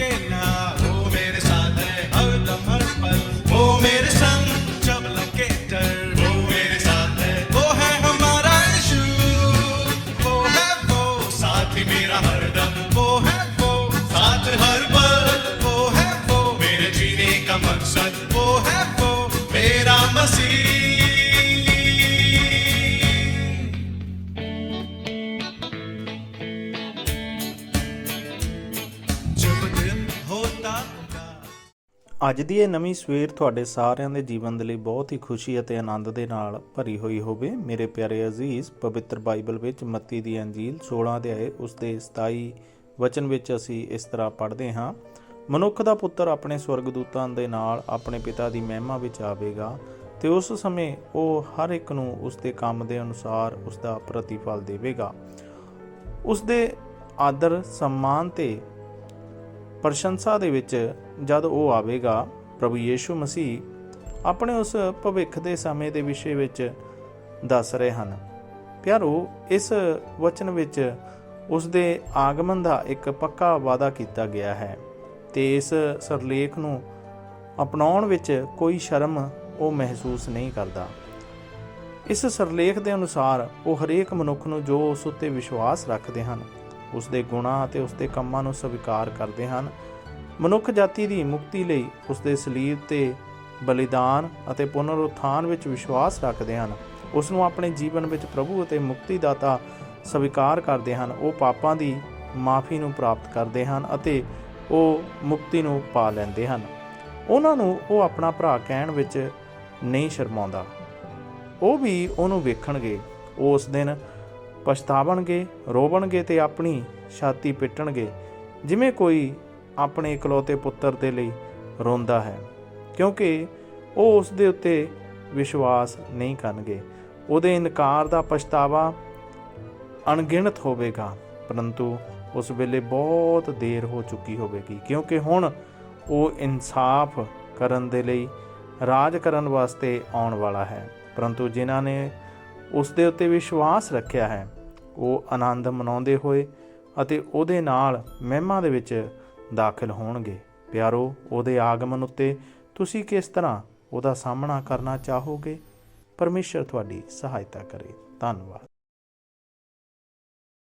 que nada. ਅੱਜ ਦੀ ਇਹ ਨਵੀਂ ਸਵੇਰ ਤੁਹਾਡੇ ਸਾਰਿਆਂ ਦੇ ਜੀਵਨ ਦੇ ਲਈ ਬਹੁਤ ਹੀ ਖੁਸ਼ੀ ਅਤੇ ਆਨੰਦ ਦੇ ਨਾਲ ਭਰੀ ਹੋਈ ਹੋਵੇ। ਮੇਰੇ ਪਿਆਰੇ ਅਜ਼ੀਜ਼, ਪਵਿੱਤਰ ਬਾਈਬਲ ਵਿੱਚ ਮੱਤੀ ਦੀ ਅੰਜੀਲ 16 ਅਧਿਆਏ ਉਸ ਦੇ 27 ਵਚਨ ਵਿੱਚ ਅਸੀਂ ਇਸ ਤਰ੍ਹਾਂ ਪੜ੍ਹਦੇ ਹਾਂ, ਮਨੁੱਖ ਦਾ ਪੁੱਤਰ ਆਪਣੇ ਸਵਰਗਦੂਤਾਂ ਦੇ ਨਾਲ ਆਪਣੇ ਪਿਤਾ ਦੀ ਮਹਿਮਾ ਵਿੱਚ ਆਵੇਗਾ ਤੇ ਉਸ ਸਮੇਂ ਉਹ ਹਰ ਇੱਕ ਨੂੰ ਉਸ ਦੇ ਕੰਮ ਦੇ ਅਨੁਸਾਰ ਉਸ ਦਾ ਪ੍ਰਤੀਫਲ ਦੇਵੇਗਾ। ਉਸ ਦੇ ਆਦਰ, ਸਨਮਾਨ ਤੇ ਪ੍ਰਸ਼ੰਸਾ ਦੇ ਵਿੱਚ ਜਦ ਉਹ ਆਵੇਗਾ, ਪ੍ਰਭੂ ਯੀਸ਼ੂ ਮਸੀਹ ਆਪਣੇ ਉਸ ਭਵਿੱਖ ਦੇ ਸਮੇਂ ਦੇ ਵਿਸ਼ੇ ਵਿੱਚ ਦੱਸ ਰਹੇ ਹਨ। ਪਿਆਰੋ, ਇਸ ਵਚਨ ਵਿੱਚ ਉਸ ਦੇ ਆਗਮਨ ਦਾ ਇੱਕ ਪੱਕਾ ਵਾਅਦਾ ਕੀਤਾ ਗਿਆ ਹੈ ਤੇ ਇਸ ਸਰਲੇਖ ਨੂੰ ਅਪਣਾਉਣ ਵਿੱਚ ਕੋਈ ਸ਼ਰਮ ਉਹ ਮਹਿਸੂਸ ਨਹੀਂ ਕਰਦਾ। ਇਸ ਸਰਲੇਖ ਦੇ ਅਨੁਸਾਰ ਉਹ ਹਰੇਕ ਮਨੁੱਖ ਨੂੰ ਜੋ ਉਸ ਉੱਤੇ ਵਿਸ਼ਵਾਸ ਰੱਖਦੇ ਹਨ ਉਸ ਦੇ ਗੁਣਾਂ ਅਤੇ ਉਸ ਦੇ ਕੰਮਾਂ ਨੂੰ ਸਵੀਕਾਰ ਕਰਦੇ ਹਨ। ਮਨੁੱਖ ਜਾਤੀ ਦੀ ਮੁਕਤੀ ਲਈ ਉਸ ਦੇ ਸਲੀਬ ਤੇ ਬਲੀਦਾਨ ਅਤੇ ਪੁਨਰ ਉਥਾਨ ਵਿੱਚ ਵਿਸ਼ਵਾਸ ਰੱਖਦੇ ਹਨ। ਉਸ ਨੂੰ ਆਪਣੇ ਜੀਵਨ ਵਿੱਚ ਪ੍ਰਭੂ ਅਤੇ ਮੁਕਤੀ ਦਾਤਾ ਸਵੀਕਾਰ ਕਰਦੇ ਹਨ। ਉਹ ਪਾਪਾਂ ਦੀ ਮਾਫੀ ਨੂੰ ਪ੍ਰਾਪਤ ਕਰਦੇ ਹਨ ਅਤੇ ਉਹ ਮੁਕਤੀ ਨੂੰ ਪਾ ਲੈਂਦੇ ਹਨ। ਉਹਨਾਂ ਨੂੰ ਉਹ ਆਪਣਾ ਭਰਾ ਕਹਿਣ ਵਿੱਚ ਨਹੀਂ ਸ਼ਰਮਾਉਂਦਾ। ਉਹ ਵੀ ਉਹਨੂੰ ਵੇਖਣਗੇ। ਉਹ ਉਸ ਦਿਨ ਪਛਤਾਵਣਗੇ, ਰੋਵਣਗੇ ਤੇ ਆਪਣੀ ਛਾਤੀ ਪਿੱਟਣਗੇ, ਜਿਵੇਂ ਕੋਈ ਆਪਣੇ ਇਕਲੌਤੇ ਪੁੱਤਰ ਦੇ ਲਈ ਰੋਂਦਾ ਹੈ, ਕਿਉਂਕਿ ਉਹ ਉਸ ਦੇ ਉੱਤੇ ਵਿਸ਼ਵਾਸ ਨਹੀਂ ਕਰਨਗੇ। ਉਹਦੇ ਇਨਕਾਰ ਦਾ ਪਛਤਾਵਾ ਅਣਗਿਣਤ ਹੋਵੇਗਾ, ਪਰੰਤੂ ਉਸ ਵੇਲੇ ਬਹੁਤ ਦੇਰ ਹੋ ਚੁੱਕੀ ਹੋਵੇਗੀ, ਕਿਉਂਕਿ ਹੁਣ ਉਹ ਇਨਸਾਫ ਕਰਨ ਦੇ ਲਈ, ਰਾਜ ਕਰਨ ਵਾਸਤੇ ਆਉਣ ਵਾਲਾ ਹੈ। ਪਰੰਤੂ ਜਿਨ੍ਹਾਂ ਨੇ ਉਸ ਦੇ ਉੱਤੇ ਵਿਸ਼ਵਾਸ ਰੱਖਿਆ ਹੈ। ਉਹ ਆਨੰਦ ਮਨਾਉਂਦੇ ਹੋਏ ਅਤੇ ਉਹਦੇ ਨਾਲ ਮਹਿਮਾ ਦੇ ਵਿੱਚ ਦਾਖਲ ਹੋਣਗੇ। ਪਿਆਰੋ, ਉਹਦੇ ਆਗਮਨ ਉੱਤੇ ਤੁਸੀਂ ਕਿਸ ਤਰ੍ਹਾਂ ਉਹਦਾ ਸਾਹਮਣਾ ਕਰਨਾ ਚਾਹੋਗੇ? ਪਰਮੇਸ਼ਰ ਤੁਹਾਡੀ ਸਹਾਇਤਾ ਕਰੇ। ਧੰਨਵਾਦ।